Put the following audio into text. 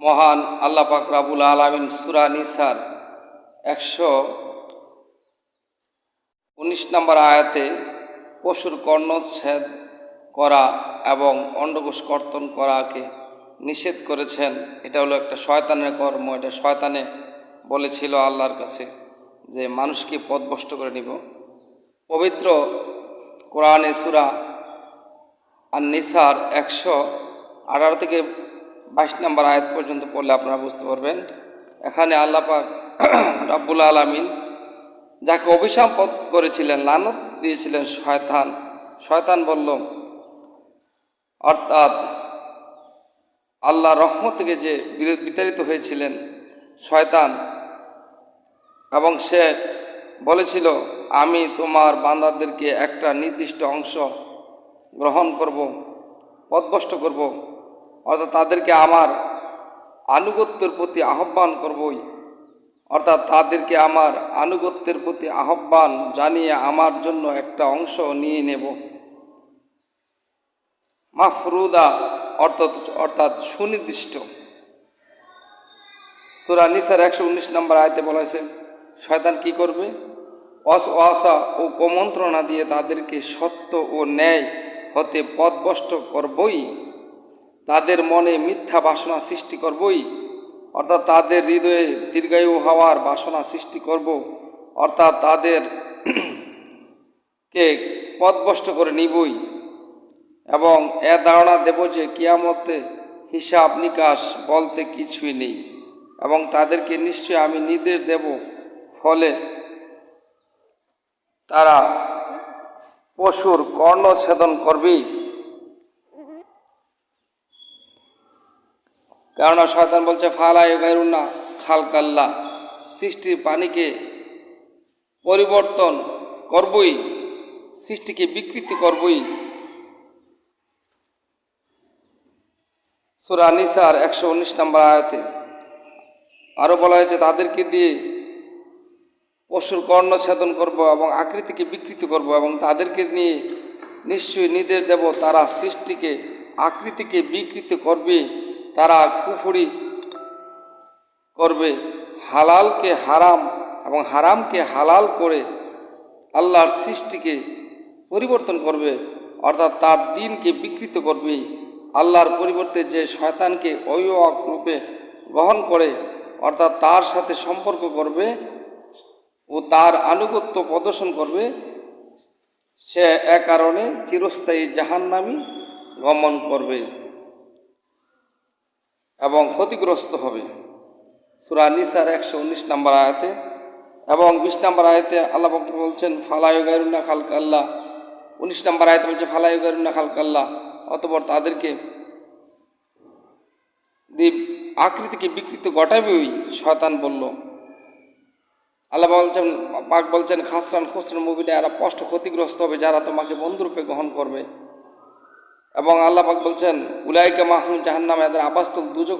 মহান আল্লাহ পাক রাবুল আলমিন সুরা নিসার একশো উনিশ নম্বর আয়াতে পশুর কর্ণচ্ছেদ করা এবং অন্ডকোষ কর্তন করাকে নিষেধ করেছেন। এটা হলো একটা শয়তানের কর্ম, এটা শয়তানে বলেছিল আল্লাহর কাছে যে মানুষকে পথভ্রষ্ট করে নিব। পবিত্র কোরআনে সুরা আর নিসার একশো আঠারো থেকে বাইশ নম্বর আয়াত পর্যন্ত পড়লে আপনারা বুঝতে পারবেন। এখানে আল্লাপাক রাব্বুল আলমিন যাকে অভিশাপ করেছিলেন, লানত দিয়েছিলেন শয়তান। শয়তান বলল, অর্থাৎ আল্লাহ রহমত থেকে যে বিতাড়িত হয়েছিলেন শয়তান, এবং সে বলেছিল, আমি তোমার বান্দাদেরকে একটা নির্দিষ্ট অংশ গ্রহণ করব পদভষ্ট করব। অর্থাৎ তাদেরকে আমার আনুগত্যের প্রতি আহ্বান করবই। অর্থাৎ তাদেরকে আমার আনুগত্যের প্রতি আহ্বান জানিয়ে আমার জন্য একটা অংশ নিয়ে নেব। মাফরুদা অর্থাৎ অর্থাৎ সুনির্দিষ্ট। সুরা নিসার একশো উনিশ নম্বর আয়তে বলা হয়েছে, শয়তান কি করবে? অস আশা ও কমন্ত্রণা দিয়ে তাদেরকে সত্য ও ন্যায় হতে পথভ্রষ্ট করবই। তাদের মনে মিথ্যা বাসনা সৃষ্টি করবই। অর্থাৎ তাদের হৃদয়ে দীর্ঘায়ু হওয়ার বাসনা সৃষ্টি করব। অর্থাৎ তাদের কে পথভ্রষ্ট করে নিবই। এবং এ ধারণা দেব যে কিয়ামতে হিসাব নিকাশ বলতে কিছুই নেই। এবং তাদেরকে নিশ্চয়ই আমি নির্দেশ দেব। ফলে তারা পশুর কর্ণ ছেদন করবেই কেননা শয়তান বলছে ফালাই গাইরুন্না খালকাল্লা। সৃষ্টির পানিকে পরিবর্তন করবই, সৃষ্টিকে বিকৃতি করবই। সুরা নিসার একশো উনিশ নম্বর আয়াতে আরও বলা হয়েছে, তাদেরকে দিয়ে পশুর কর্ণ ছেদন করব এবং আকৃতিকে বিকৃত করব এবং তাদেরকে নিয়ে নিশ্চয়ই নির্দেশ দেব, তারা সৃষ্টিকে, আকৃতিকে বিকৃত করবে। তারা কুফুরি করবে। হালালকে হারাম এবং হারামকে হালাল করে আল্লাহর সৃষ্টিকে পরিবর্তন করবে, অর্থাৎ তার দিনকে বিকৃত করবে। আল্লাহর পরিবর্তে যে শয়তানকে অভিভাবক রূপে গ্রহণ করে, অর্থাৎ তার সাথে সম্পর্ক করবে ও তার আনুগত্য প্রদর্শন করবে, সে এ কারণে চিরস্থায়ী জাহান্নামি গমন করবে। এবং ক্ষতিগ্রস্ত হবে। সুরা নিসার একশো উনিশ নম্বর আয়াতে এবং বিশ নম্বর আয়তে আল্লাহ পাক বলছেন, ফালায়ু গাইরুন্না খালক আল্লাহ উনিশ নম্বর আয়তে বলছে, ফালায়ু গাইরুন্না খালক আল্লাহ অতপর তাদেরকে দ্বীপ আকৃতিকে বিকৃত ঘটাবেই শয়তান বলল। আল্লাহ বলছেন, পাক বলছেন, খাসরান খুসরান মুবিনে, এরা স্পষ্ট ক্ষতিগ্রস্ত হবে, যারা তোমাকে বন্ধুরূপে গ্রহণ করবে। এবং আল্লাহ পাক বলছেন উলাইকা মাহমুদ জাহান্নাম এদের আবাস্তক দুজক